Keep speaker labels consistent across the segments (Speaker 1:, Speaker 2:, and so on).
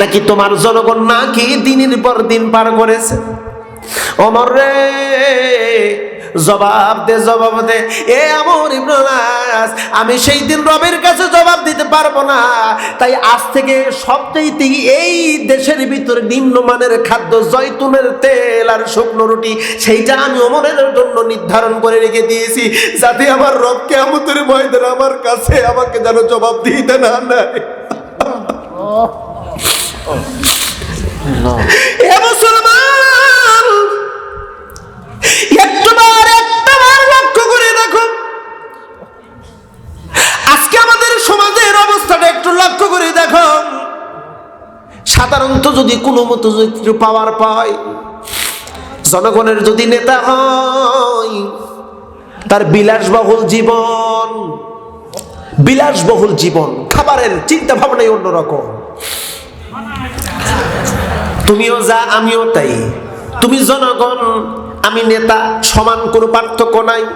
Speaker 1: নাকি তোমার জনগণ নাকি দিনের পর দিন পার করেছে? অমর রে, জবাব দে জবাব দে। এ আমর ইবনাস আমি সেই দিন রবের কাছে জবাব দিতে পারব না। তাই আজ থেকে সবচেয়ে এই দেশের ভিতরে নিম্নমানের খাদ্য, জয়তুনের তেল আর শুকনো রুটি, সেইটা আমি অমরের জন্য নির্ধারণ করে রেখে দিয়েছি। যাতে আমার রব কেমতের ময়দান আমার কাছে আমাকে যেন জবাব দিতে না নেয় এ মুসলমান একটাবার একটাবার লক্ষ্য করে দেখো। আজকে আমাদের সমাজের অবস্থাটা একটু লক্ষ্য করে দেখো। সাধারণত যদি কোনো মতো যদি পাওয়ার পায়, জনগণের যদি নেতা হয়, তার বিলাসবহুল জীবন বিলাসবহুল জীবন, খাবারের চিন্তা ভাবনাই অন্যরকম। তুমিও যা, আমিও তাই। তুমি জনগণ, আমি নেতা, সমান কোনো পার্থক্য নাই।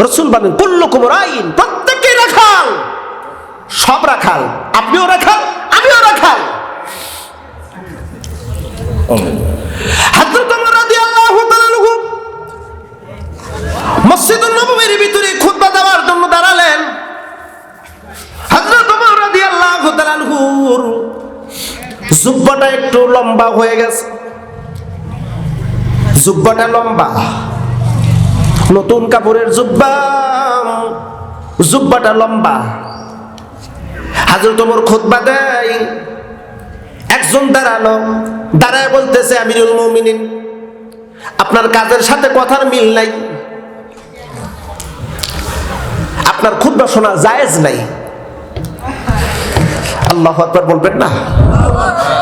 Speaker 1: রসুল বানেন কুল্লুকুম আইন প্রত্যেকেই রাখাল। সব রাখাল। আপনিও রাখাল, আমিও রাখাল। দেওয়ার জন্য দাঁড়ালেন। জুব্বাটা একটু লম্বা হয়ে গেছে। জুব্বাটা লম্বা। নতুন কাপড়ের জুব্বা। জুব্বাটা লম্বা। হাজর তোমার খোদবা দেয়। একজন দাঁড়াল। দাঁড়ায় বলতেছে, আমিরুল মুমিনিন, আপনার কাজের সাথে কথার মিল নাই। আপনার খুদ্া শোনা জায়েজ নাই। আল্লাহ বলবেন না?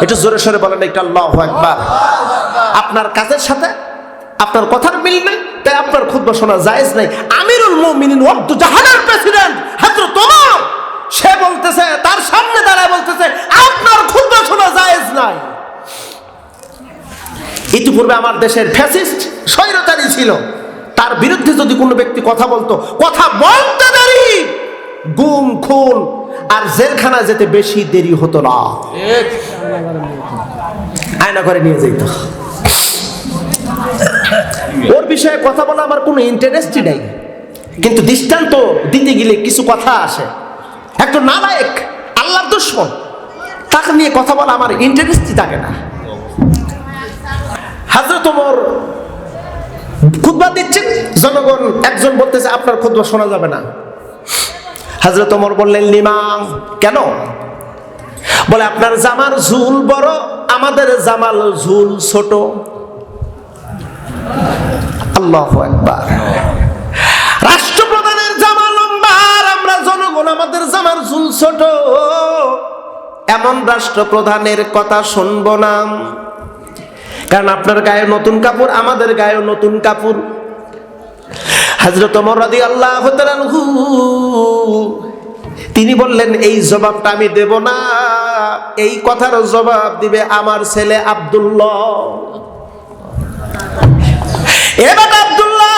Speaker 1: একটু জোরে সরে বলেন একটু আল্লাহ একবার আপনার কাজের সাথে আপনার কথার মিল নেই, তাই আপনার খুদ্া শোনা জায়েজ নাই। আমিরুল মুমিনিন প্রেসিডেন্ট, হযরত ওমর, সে বলতেছে, তার সামনে দাঁড়ায় বলতেছে, আপনার খুদ্া শোনা জায়েজ নাই। ইতিপূর্বে আমার দেশের ফ্যাসিস্ট স্বৈরচারী ছিল। তার বিরুদ্ধে যদি কোনো ব্যক্তি কথা বলতো, কথা বলতে দেরি। গুম, খুন আর জেলখানা যেতে বেশি দেরি হতো না। আয়না করে নিয়ে যেত ওর বিষয়ে কথা বলা আমার কোনো ইন্টারেস্টই নেই। কিন্তু দৃষ্টান্ত দিতে গেলে কিছু কথা আসে। একজন নালায়ক, আল্লাহর দুশ্মন, তাকে নিয়ে কথা বলা আমার ইন্টারেস্টই থাকে না। হাজরত ওমর খুতবা দিচ্ছেন, জনগণ একজন বলতেছে, আপনার খুতবা শোনা যাবে না। হাজরত ওমর বললেন লিমা কেন? বলে, আপনার জামার ঝুল বড়, আমাদের জামাল ঝুল ছোট। আল্লাহ রাষ্ট্রপ্রধানের জামা লম্বা আর আমরা জনগণ, আমাদের জামার ঝুল ছোট। এমন রাষ্ট্রপ্রধানের কথা শুনব না। কারণ আপনার গায়ে নতুন কাপড়, আমাদের গায়ে নতুন কাপড়। হাজরত আল্লাহ তিনি বললেন, এই জবাবটা আমি দেব না। এই কথার জবাব দিবে আমার ছেলে আব্দুল্লাহ। এবার আব্দুল্লাহ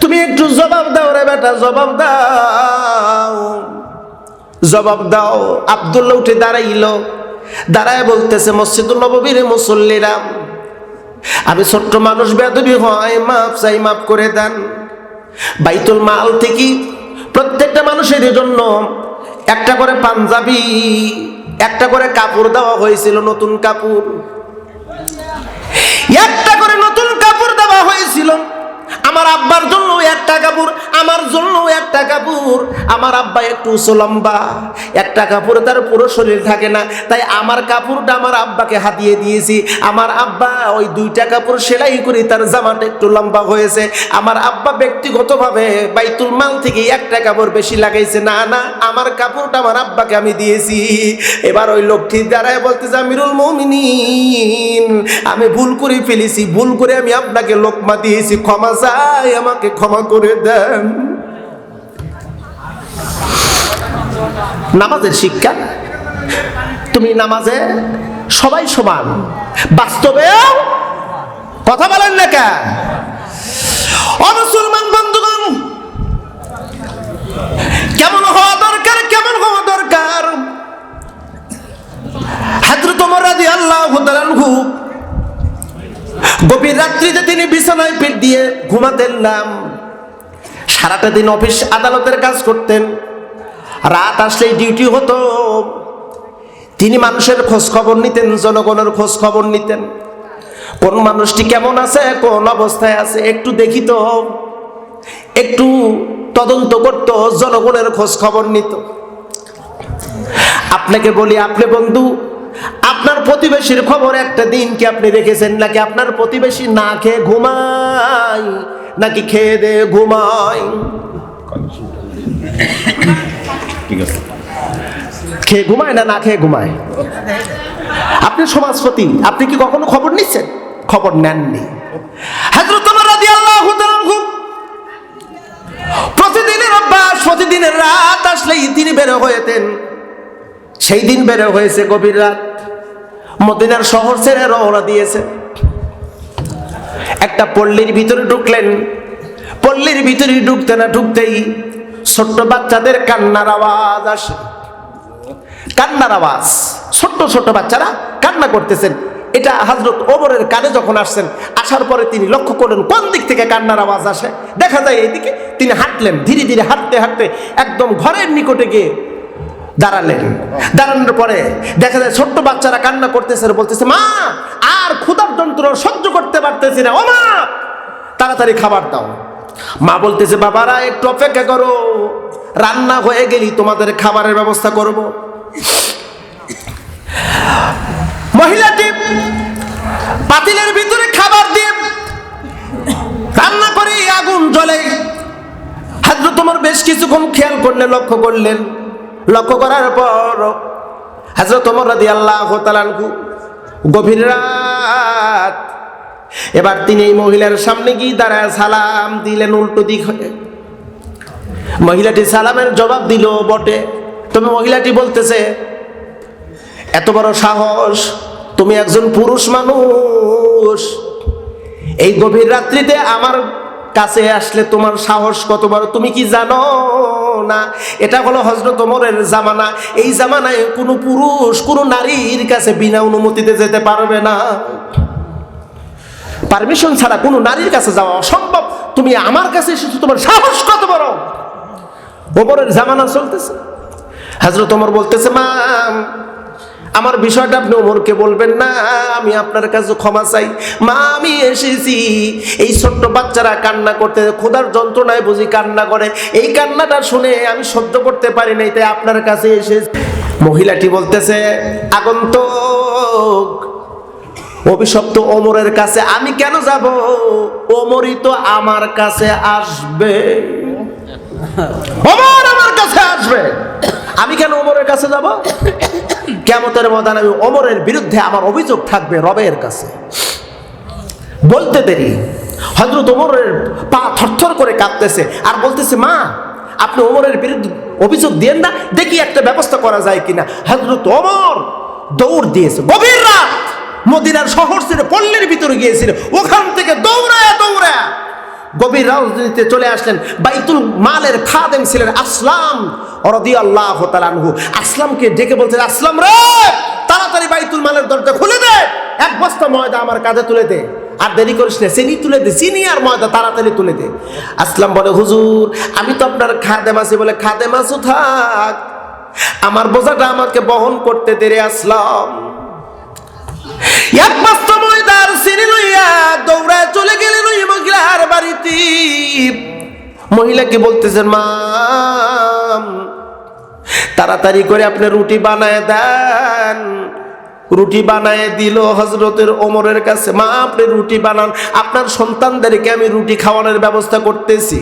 Speaker 1: তুমি একটু জবাব দাও রে বেটা, জবাব দাও। জবাব দাও। আব্দুল্লাহ উঠে দাঁড়াইল। দাঁড়ায় বলতেছে, মসজিদুল নববীর মুসল্লিরা আমি ছোট্ট মানুষ বেদবি হয়, মাফ চাই, মাফ করে দেন। বাইতুল মাল থেকে প্রত্যেকটা মানুষের জন্য একটা করে পাঞ্জাবি, একটা করে কাপড় দেওয়া হয়েছিল, নতুন কাপড়। একটা করে নতুন কাপড় দেওয়া হয়েছিল। আমার আব্বার জন্য একটা কাপড়, আমার জন্য একটা কাপড়। আমার আব্বা একটু উঁচু লম্বা, একটা কাপড় তার পুরো শরীর থাকে না। তাই আমার কাপড়টা আমার আব্বাকে হাতিয়ে দিয়েছি। আমার আব্বা ওই দুইটা কাপড় সেলাই করে তার জামাটা একটু লম্বা হয়েছে। আমার আব্বা ব্যক্তিগতভাবে বাইতুল মাল থেকে একটা কাপড় বেশি লাগাইছে। না না, আমার কাপড়টা আমার আব্বাকে আমি দিয়েছি। এবার ওই লোকটি দাঁড়ায় বলতেছে, আমিরুল মমিনিন, আমি ভুল করে ফেলেছি। ভুল করে আমি আপনাকে লোকমা দিয়েছি। ক্ষমা চাই আমাকে ক্ষমা করে দেন। নামাজের শিক্ষা? তুমি নামাজে সবাই সমান। বাস্তবে কথা বলেন না কেন অমুসলমান বন্ধুগণ, কেমন হওয়া দরকার, কেমন হওয়া দরকার? হাজরত রাজি আল্লাহ গভীর রাত্রিতে তিনি বিছানায় পিঠ দিয়ে ঘুমাতেন নাম সারাটা দিন অফিস আদালতের কাজ করতেন। রাত আসলেই ডিউটি হতো। তিনি মানুষের খোঁজ খবর নিতেন, জনগণের খোঁজ খবর নিতেন। কোন মানুষটি কেমন আছে, কোন অবস্থায় আছে, একটু দেখি তো। একটু তদন্ত করত, জনগণের খোঁজ খবর নিত। আপনাকে বলি, আপনি বন্ধু আপনার প্রতিবেশীর খবর একটা দিন কি আপনি রেখেছেন নাকি আপনার প্রতিবেশী না খেয়ে ঘুমায়? নাকি খেয়ে দে ঘুমায়?
Speaker 2: ঠিক আছে।
Speaker 1: খেয়ে ঘুমায় না না খেয়ে ঘুমায়? আপনি সমাজপতি, আপনি কি কখনো খবর নিচ্ছেন? খবর নেননি। আনহু প্রতিদিনের অভ্যাস, প্রতিদিনের রাত আসলেই তিনি বের হয়েতেন। সেই দিন বের হয়েছে গভীর রাত। মদিনার শহর ছেড়ে রওনা দিয়েছে। একটা পল্লীর ভিতরে ঢুকলেন। পল্লীর ভিতরে ঢুকতে না ঢুকতেই ছোট্ট বাচ্চাদের কান্নার আওয়াজ আসে। কান্নার আওয়াজ। ছোট্ট ছোট্ট বাচ্চারা কান্না করতেছেন। এটা হজরত ওমরের কানে যখন আসছেন, আসার পরে তিনি লক্ষ্য করলেন, কোন দিক থেকে কান্নার আওয়াজ আসে? দেখা যায় এইদিকে তিনি হাঁটলেন, ধীরে ধীরে হাঁটতে হাঁটতে একদম ঘরের নিকটে গিয়ে দাঁড়ালেন দাঁড়ানোর পরে দেখা যায় ছোট্ট বাচ্চারা কান্না করতেছে বলতেছে, মা, আর ক্ষুধার যন্ত্র সহ্য করতে পারতেছি না। ও মা, তাড়াতাড়ি খাবার দাও। মা বলতেছে, বাবারা, একটু অপেক্ষা করো। রান্না হয়ে গেলি তোমাদের খাবারের ব্যবস্থা করব। মহিলাটি পাতিলের ভিতরে খাবার দিয়ে রান্না করে আগুন জ্বলে। হাজর তোমার বেশ কিছুক্ষণ খেয়াল করলে লক্ষ্য করলেন লক্ষ্য করার পর হাজরত তোমার রাদি আল্লাহ তালানকু গভীর রাত এবার তিনি এই মহিলার সামনে গিয়ে দাঁড়ায় সালাম দিলেন, উল্টো দিক হয়ে। মহিলাটি সালামের জবাব দিল, বটে। তবে মহিলাটি বলতেছে, এত বড় সাহস, তুমি একজন পুরুষ মানুষ। এই গভীর রাত্রিতে আমার কাছে আসলে তোমার সাহস কত বড়? তুমি কি জানো না? এটা হলো হজরত ওমরের জামানা। এই জামানায় কোনো পুরুষ, কোনো নারীর কাছে বিনা অনুমতিতে যেতে পারবে না। পারমিশন ছাড়া কোনো নারীর কাছে যাওয়া অসম্ভব। তুমি আমার কাছে এসেছ, তোমার সাহস কত বড়? ওমরের জামানা চলতেছে। হাজরত ওমর বলতেছে, মা আমার বিষয়টা আপনি ওমরকে বলবেন, না, আমি আপনার কাছে ক্ষমা চাই। মা, আমি এসেছি। এই ছোট্ট বাচ্চারা কান্না করতে খোদার যন্ত্রণায় বুঝি কান্না করে। এই কান্নাটা শুনে আমি সহ্য করতে পারি নাই, তাই আপনার কাছে এসেছি। মহিলাটি বলতেছে, আগন্তক, অভিশপ্ত ওমরের কাছে আমি কেন যাব? ওমরই তো আমার কাছে আসবে। ওমর আমার কাছে আসবে। আমি কেন ওমরের কাছে যাব? কেমতের ময়দান আমি ওমরের বিরুদ্ধে আমার অভিযোগ থাকবে রবের কাছে। বলতে দেরি। হজরত ওমরের পা থরথর করে কাঁপতেছে আর বলতেছে, মা, আপনি ওমরের বিরুদ্ধে অভিযোগ দিয়েন না, দেখি একটা ব্যবস্থা করা যায় কিনা। হজরত ওমর দৌড় দিয়েছে। গভীর রাত মদিনার শহর ছেড়ে পল্লীর ভিতরে গিয়েছিল। ওখান থেকে দৌড়ায় দৌড়ায় গভীর রাজনীতিতে চলে আসলেন। বাইতুল মালের খাদেম ছিলেন আসলাম অরদি আল্লাহ তালানহু আসলামকে ডেকে বলছেন, আসলাম রে, তাড়াতাড়ি বাইতুল মালের দরজা খুলে দে, এক বস্তা ময়দা আমার কাঁধে তুলে দে। আর দেরি করিস না, চিনি তুলে দে, চিনি আর ময়দা তাড়াতাড়ি তুলে দে। আসলাম বলে, হুজুর, আমি তো আপনার খাদেম আছি বলে, খাদেম আছো থাক। আমার বোঝাটা আমাকে বহন করতে দেরে, আসলাম। এক বস্তা ময়দার চিনি লইয়া দৌড়ায় চলে গেলেন ওই মহিলার বাড়িতে। মহিলাকে বলতেছেন মা তাড়াতাড়ি করে আপনি রুটি বানায় দেন। রুটি বানায় দিল হজরতের ওমরের কাছে, মা, আপনি রুটি বানান, আপনার সন্তানদেরকে আমি রুটি খাওয়ানোর ব্যবস্থা করতেছি।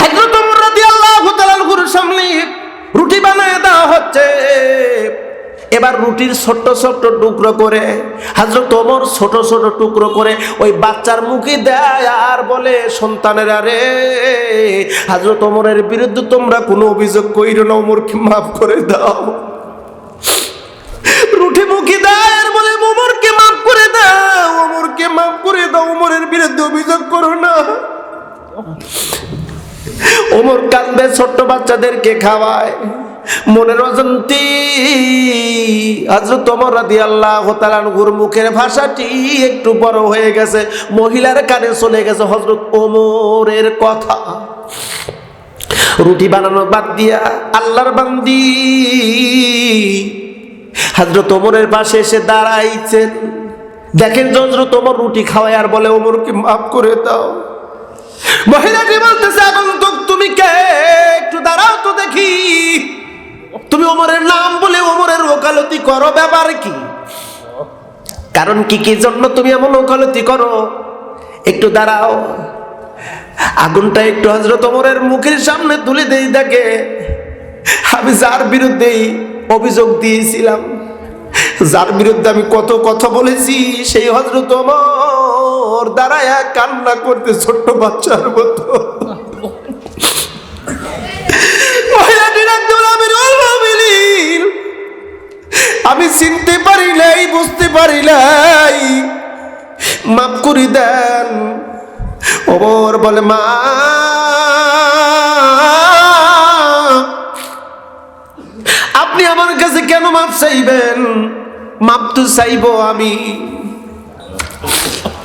Speaker 1: হজরত ওমর রাদিয়াল্লাহু সামনে রুটি বানায় দেওয়া হচ্ছে। এবার রুটির ছোট্ট ছোট্ট টুকরো করে হাজরত ওমর ছোট ছোট টুকরো করে ওই বাচ্চার মুখে দেয় আর বলে, সন্তানের আরে হাজরত ওমরের বিরুদ্ধে তোমরা কোনো অভিযোগ কইরো না, ওমরকে মাফ করে দাও। রুটি মুখে দেয় আর বলে, ওমরকে মাফ করে দাও, ওমরকে মাফ করে দাও, ওমরের বিরুদ্ধে অভিযোগ করো না। ওমর কান্দে ছোট্ট বাচ্চাদেরকে খাওয়ায়। মনের অজন্তি হজরত তোমার রাদি আল্লাহ তালানহুর মুখের ভাষাটি একটু বড় হয়ে গেছে। মহিলার কানে চলে গেছে হজরত ওমরের কথা। রুটি বানানো বাদ দিয়া আল্লাহর বান্দি। হজরত ওমরের পাশে এসে দাঁড়াইছেন। দেখেন হজরত ওমর রুটি খাওয়ায় আর বলে, ওমরকে মাফ করে দাও। মহিলাটি বলতেছে, আগন্তুক, তুমি কে? একটু দাঁড়াও তো দেখি। তুমি ওমরের নাম বলে ওমরের ওকালতি করো, ব্যাপার কি? কারণ কি কি জন্য তুমি এমন ওকালতি করো? একটু দাঁড়াও। আগুনটা একটু হজরত ওমরের মুখের সামনে তুলে দেই, দেখে আমি যার বিরুদ্ধেই অভিযোগ দিয়েছিলাম, যার বিরুদ্ধে আমি কত কথা বলেছি, সেই হজরত ওমর দাঁড়ায় কান্না করতে ছোট্ট বাচ্চার মতো। চিনতে পারি নাই বুঝতে পারি নাই মাফ করে দেন। ওমর বলে, মা, আপনি আমার কাছে কেন মাপ চাইবেন? মাপ তো চাইব আমি।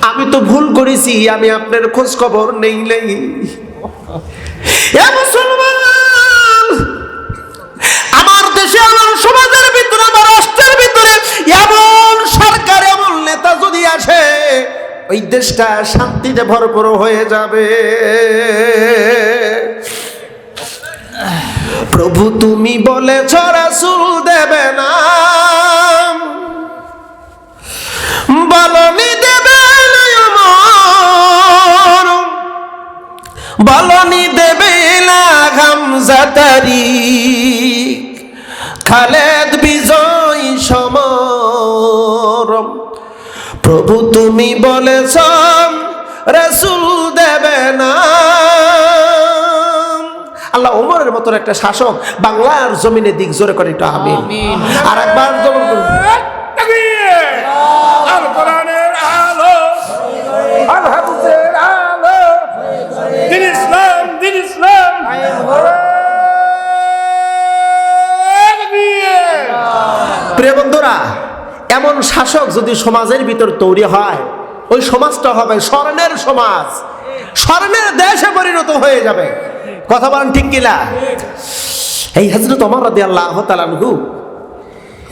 Speaker 1: আমি তো ভুল করেছি, আমি আপনার খোঁজ খবর নেই নেই। এমন সরকার, এমন নেতা যদি আসে, ওই দেশটা শান্তিতে ভরপুর হয়ে যাবে। প্রভু তুমি বলেছ, রাসূল দেবে না। বলনি দেবে বলনি দেবে না গামজাতারি খালেদ বিজয় প্রভু তুমি বলেছ রসুল দেবে না। আল্লাহ ওমরের মতন একটা শাসক বাংলার জমিনে দিক জোরে করে একটু আমিন। আর একবার সমাজের ভিতর তৈরি হয়। ওই সমাজটা হবে স্বর্ণের সমাজ। স্বর্ণের দেশে পরিণত হয়ে যাবে। কথা বলেন ঠিক কিনা? এই হাজরত অমর রাদি আল্লাহ তালানহু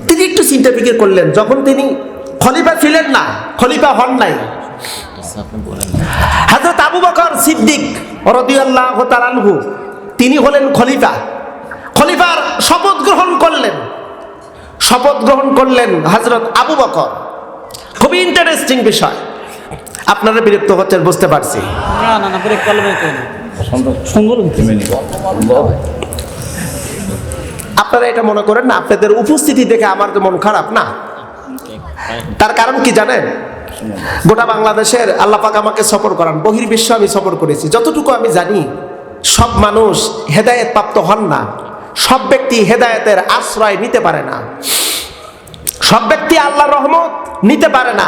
Speaker 1: তিনি একটু চিন্তা ফিকির করলেন। যখন তিনি খলিফা ছিলেন না, খলিফা হন নাই। হাজরত আবু বকর সিদ্দিক রদিয়াল্লাহ তালানহু তিনি হলেন খলিফা। খলিফার শপথ গ্রহণ করলেন। শপথ গ্রহণ করলেন হাজরত আবু বকর। খুবই ইন্টারেস্টিং বিষয়। আপনারা বিরক্ত হচ্ছেন বুঝতে পারছি। আপনারা এটা মনে করেন না আপনাদের উপস্থিতি দেখে আমার তো মন খারাপ না। তার কারণ কি জানেন? গোটা বাংলাদেশের আল্লাহ পাক আমাকে সফর করান বহির্বিশ্ব আমি সফর করেছি। যতটুকু আমি জানি সব মানুষ হেদায়েত প্রাপ্ত হন না। সব ব্যক্তি হেদায়েতের আশ্রয় নিতে পারে না। সব ব্যক্তি আল্লাহ রহমত নিতে পারে না।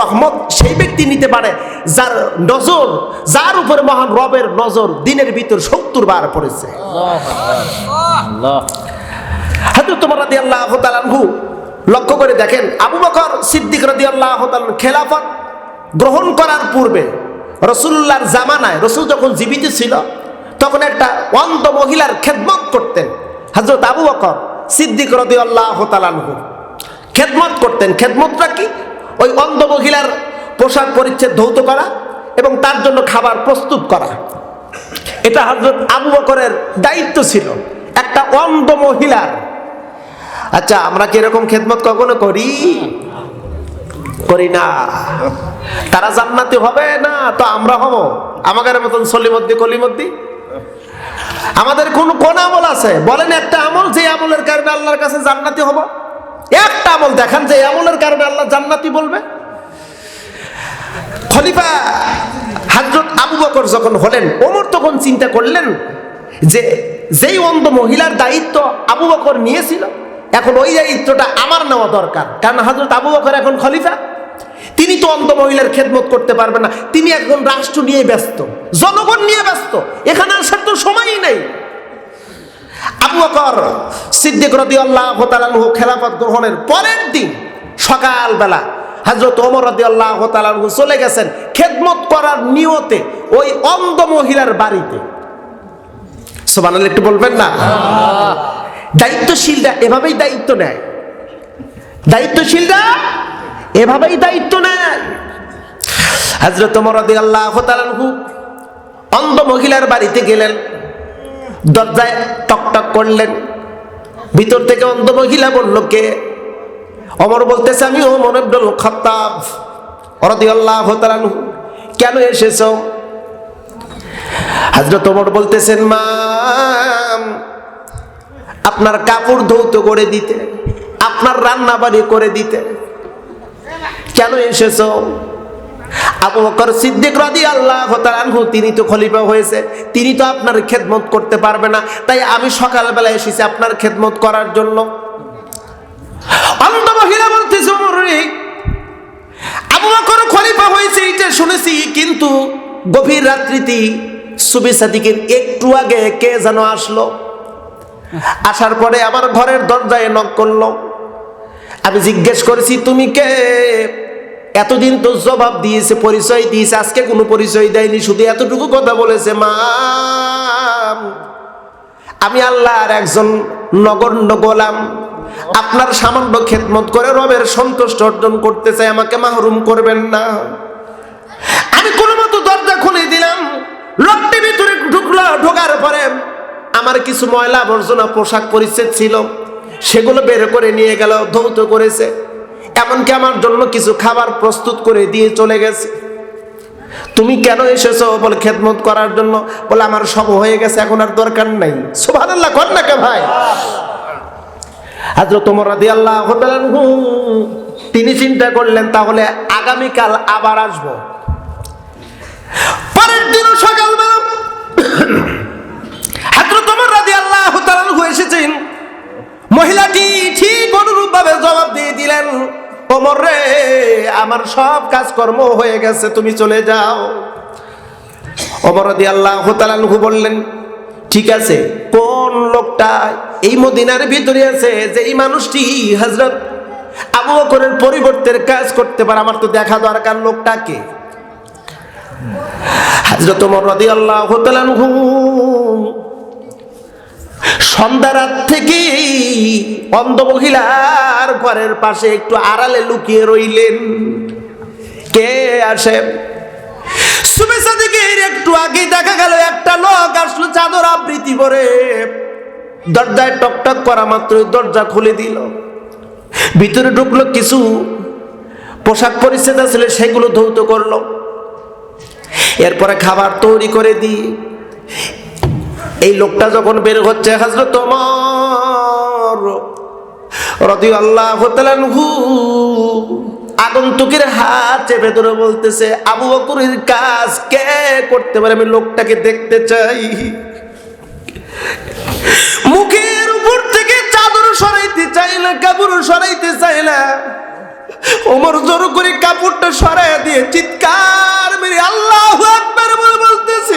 Speaker 1: রহমত সেই ব্যক্তি নিতে পারে যার নজর যার উপরে মহান রবের নজর দিনের ভিতর সত্তর বার পড়েছে। হাজরত তোমার রাদি আল্লাহ তালানহু লক্ষ্য করে দেখেন আবু বকর সিদ্দিক রাদি আল্লাহ খেলাফত গ্রহণ করার পূর্বে রসুল্লাহর জামানায় রসুল যখন জীবিত ছিল তখন একটা অন্ধ মহিলার খেদমত করতেন হজরত আবু বকর সিদ্দিক রদি আল্লাহ তালানহু খেদমত করতেন। খেদমতটা কি? ওই অন্ধ মহিলার পোশাক পরিচ্ছেদ ধৌত করা এবং তার জন্য খাবার প্রস্তুত করা। এটা হজরত আবু বকরের দায়িত্ব ছিল। একটা অন্ধ মহিলার আচ্ছা আমরা কি এরকম খেদমত কখনো করি? করি না। তারা জান্নাতি হবে না? তো আমরা হব। আমাদের মতন সলিমদ্দি কলিমদ্দি? আমাদের কোন কোন আমল আছে? বলেন একটা আমল, যে আমলের কারণে আল্লাহর কাছে জান্নাতি হব। একটা আমল দেখান যে আমলের কারণে আল্লাহ জান্নাতি বলবে। খলিফা হাজরত আবু বকর যখন হলেন, ওমর তখন চিন্তা করলেন যে যেই অন্ধ মহিলার দায়িত্ব আবু বকর নিয়েছিল, এখন ওই দায়িত্বটা আমার নেওয়া দরকার। কারণ হাজরত আবু বকর এখন খলিফা। তিনি তো অন্ধ মহিলার খেদমত করতে পারবে না। তিনি এখন রাষ্ট্র নিয়ে ব্যস্ত, জনগণ নিয়ে ব্যস্ত। এখানে আসার তো সময়ই নেই। আবু বকর সিদ্দিক তাআলা আনহু খেলাফত গ্রহণের পরের দিন সকালবেলা হযরত ওমর তাআলা আনহু চলে গেছেন খেদমত করার নিয়তে ওই অন্ধ মহিলার বাড়িতে। সুবহানাল্লাহ, একটু বলবেন না? দায়িত্বশীলরা এভাবেই দায়িত্ব নেয়। দায়িত্বশীলরা এভাবেই দায়িত্ব নেয়। হযরত ওমর তাআলা আনহু অন্ধ মহিলার বাড়িতে গেলেন। দরজায় টক টক করলেন। ভিতর থেকে অন্ধ মহিলা বলল, কে? অমর বলতেছে, আমি ওমর আব্দুল খাত্তাব রাদিয়াল্লাহু তাআলা আনহু। কেন এসেছ? হযরত ওমর বলতেছেন মা আপনার কাপড় ধৌত করে দিতে, আপনার রান্না বাড়ি করে দিতে। কেন এসেছ? আবু বকর সিদ্দিক রাদি আল্লাহ আনহু, তিনি তো খলিফা হয়েছে, তিনি তো আপনার খেদমত করতে পারবে না। তাই আমি সকালবেলা এসেছি আপনার খেদমত করার জন্য। অন্ধ মহিলা বলতেছে "ওমর আবু বকর খলিফা হয়েছে এটা শুনেছি, কিন্তু গভীর রাত্রিতে সুবি সাদিকের একটু আগে কে যেন আসলো? আসার পরে আমার ঘরের দরজায় নক করল। আমি জিজ্ঞেস করেছি, তুমি কে? এতদিন তো জবাব দিয়েছে, পরিচয় দিয়েছে, আজকে কোনো পরিচয় দেয়নি, শুধু এতটুকু কথা বলেছে, মা। আমি আল্লাহর একজন নগণ্য গোলাম আপনার সামান্য খেদমত করে রবের সন্তুষ্ট অর্জন করতে চাই, আমাকে মাহরুম করবেন না। আমি কোনো মতো দরজা খুলে দিলাম লোকটি ভিতরে ঢুকলো, ঢোকার পরে আমার কিছু ময়লা আবর্জনা পোশাক পরিচ্ছেদ ছিল, সেগুলো বের করে নিয়ে গেল, ধৌত করেছে। এমনকি আমার জন্য কিছু খাবার প্রস্তুত করে দিয়ে চলে গেছে। তুমি কেন এসেছ বলে খেদমত করার জন্য? বলে আমার সব হয়ে গেছে, এখন আর দরকার নাই। সুবহানাল্লাহ, কর না কে ভাই? হাজরত ওমর রাদিয়াল্লাহু তাআলা তিনি চিন্তা করলেন, তাহলে আগামীকাল আবার আসব। পরের দিনও সকালবেলা হাজরত ওমর রাদিয়াল্লাহু তাআলা এসেছেন। মহিলাটি ঠিক অনুরূপ ভাবে জবাব দিয়ে দিলেন ওমর রে, আমার সব কাজকর্ম হয়ে গেছে, তুমি চলে যাও। ওমর রাদিয়াল্লাহু তাআলা আনহু বললেন, ঠিক আছে, কোন লোকটা এই মদিনার ভিতরে আছে যে এই মানুষটি হযরত আবু বকরের পরিবর্তের কাজ করতে পারে, আমার তো দেখা দরকার লোকটাকে হযরত ওমর রাদিয়াল্লাহু তাআলা আনহু সন্ধ্যা রাত থেকে অন্ধ মহিলার ঘরের পাশে একটু আড়ালে লুকিয়ে রইলেন। কে আসে? সুবেসা দিকে একটু আগে দেখা গেল, একটা লোক আসলো চাদর আবৃত্তি করে দরজায় টকটক করা মাত্রই দরজা খুলে দিল। ভিতরে ঢুকলো কিছু পোশাক পরিচ্ছেদ আসলে সেগুলো ধৌত করল। এরপরে খাবার তৈরি করে দিই। এই লোকটা যখন বের হচ্ছে হাজরত তোমার রদি আল্লাহ আগন্তুকের হাত চেপে ধরে বলতেছে, আবু বকরের কাজ কে করতে পারে? আমি লোকটাকে দেখতে চাই। মুখের উপর থেকে চাদর সরাইতে চাই না কাপড় সরাইতে চাই না ওমর জোর করে কাপড়টা সরাই দিয়ে চিৎকার মেরে আল্লাহ একবার বলে বলতেছে।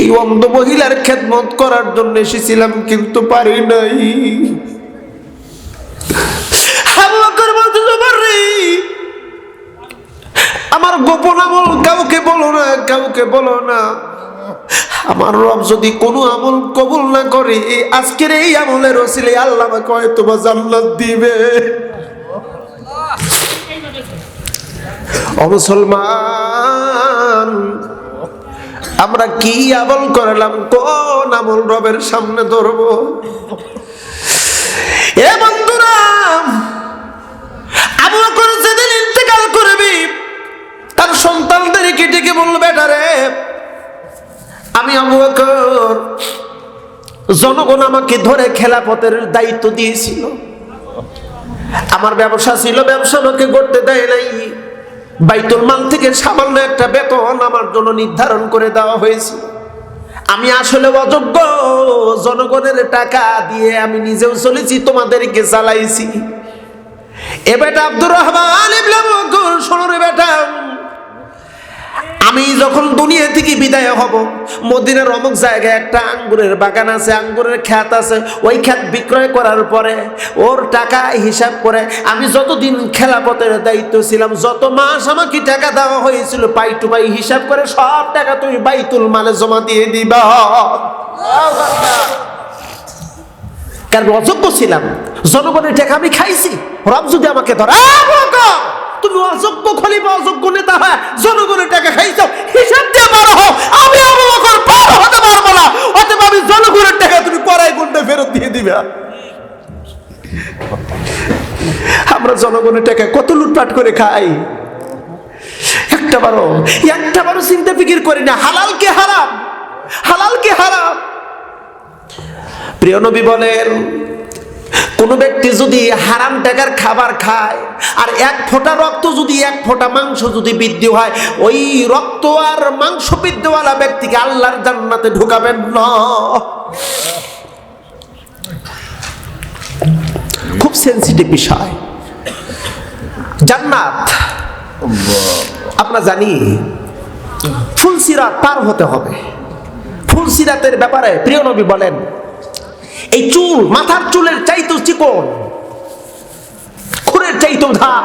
Speaker 1: এই অন্ধ মহিলার খেদমত করার জন্য এসেছিলাম, কিন্তু পারি নাই। আমার গোপন আমল কাউকে বলো না, কাউকে বলো না। আমার রব যদি কোনো আমল কবুল না করে, আজকের এই আমলের ওসিলে আল্লাহ আমাকে হয়তো বা জান্নাত দিবে। ও মুসলমান আমরা কি আমল করলাম? কোন আমল রবের সামনে ধরব? এ বন্ধুরা করবি, তার বলল বেটারে আমি জনগণ আমাকে ধরে খেলাপথের দায়িত্ব দিয়েছিল। আমার ব্যবসা ছিল, ব্যবসা আমাকে করতে দেয় নাই। বাইতুল মাল থেকে সামান্য একটা বেতন আমার জন্য নির্ধারণ করে দেওয়া হয়েছে। আমি আসলে অযোগ্য, জনগণের টাকা দিয়ে আমি নিজেও চলেছি, তোমাদেরকে চালাইছি এ বেটা আব্দুর রহমান শোনো রে বেটা। আমি যখন দুনিয়া থেকে বিদায় হব মদিনার অমুক জায়গায় একটা আঙ্গুরের বাগান আছে আঙ্গুরের খ্যাত আছে ওই খ্যাত বিক্রয় করার পরে ওর টাকা হিসাব করে আমি যতদিন খেলাপথের দায়িত্ব ছিলাম যত মাস আমাকে টাকা দেওয়া হয়েছিল পাই টু পাই হিসাব করে সব টাকা তুমি বাইতুল মালে জমা দিয়ে দিবা। কারণ অযোগ্য ছিলাম জনগণের টাকা আমি খাইছি রব যদি আমাকে ধরে "আ, বকর, তুমি অযোগ্য খলিফা, অযোগ্য নেতা হয় জনগণের টাকা খাইছো, হিসাব দিয়ে পারো হও। আমি আবু বকর পার হতে পারব না, অতএব আমি জনগণের টাকা তুমি কড়াই গুন্ডে ফেরত দিয়ে দিবে। আমরা জনগণের টাকা কত লুটপাট করে খাই। একটা বারো একটা বারো চিন্তা ফিকির করি না, হালাল কে হারাম? হালাল কে হারাম? প্রিয় নবী বলেন কোন ব্যক্তি যদি হারাম টাকার খাবার খায়, আর এক ফোঁটা রক্ত যদি এক ফোঁটা মাংস যদি বৃদ্ধি হয়, ওই রক্ত আর মাংস বৃদ্ধিওয়ালা ব্যক্তিকে আল্লাহর জান্নাতে ঢুকাবেন না। খুব সেন্সিটিভ বিষয়। জান্নাত আমরা জানি, ফুলসিরাত পার হতে হবে। ফুলসিরাতের ব্যাপারে প্রিয় নবী বলেন এই চুল, মাথার চুলের চাইতো চিকন খুরের চাইতো ধার।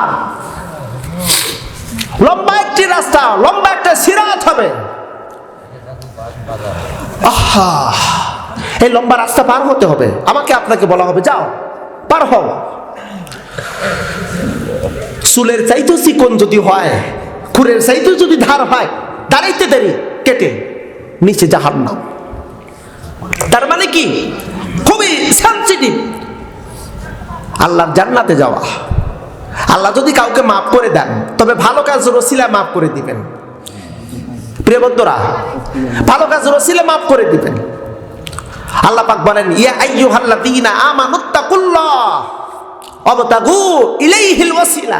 Speaker 1: লম্বা একটি রাস্তা, লম্বা একটা সিরাত হবে। আহা, এই লম্বা রাস্তা পার হতে হবে। আমাকে আপনাকে বলা হবে, যাও, পার হও। চুলের চাইতো চিকন যদি হয়, খুরের চাইতো যদি ধার হয়, দাঁড়াইতে দেরি, কেটে নিচে জাহার নাম তার মানে কি? সেন্সিটিভ আল্লাহর জান্নাতে যাওয়া। আল্লাহ যদি কাউকে মাফ করে দেন, তবে ভালো কাজ রসিলা মাফ করে দিবেন। প্রিয় ভালো কাজ রসিলা মাফ করে দিবেন। আল্লাহ পাক বলেন, ইয়া আইয়ুহাল্লাযীনা আমানুত্তাকুল্লাহ, অবতাগু ইলাইহিল ওয়াসিলা।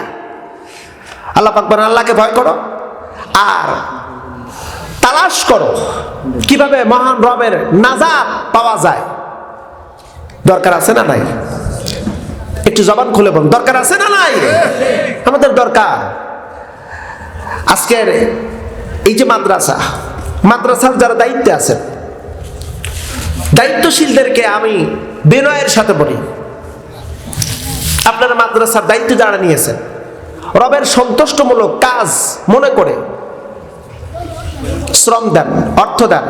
Speaker 1: আল্লাহ পাক বলেন, আল্লাহকে ভয় করো আর তালাশ করো। কীভাবে মহান রবের নাজাত পাওয়া যায় দরকার আছে না নাই? একটু জবান খুলে বলুন, দরকার আছে না নাই? আমাদের দরকার। আজকের এই যে মাদ্রাসা, মাদ্রাসার যারা দায়িত্বে আছেন, দায়িত্বশীলদেরকে আমি বিনয়ের সাথে বলি। আপনারা মাদ্রাসার দায়িত্ব যারা নিয়েছেন, রবের সন্তুষ্টমূলক কাজ মনে করে শ্রম দেন, অর্থ দেন।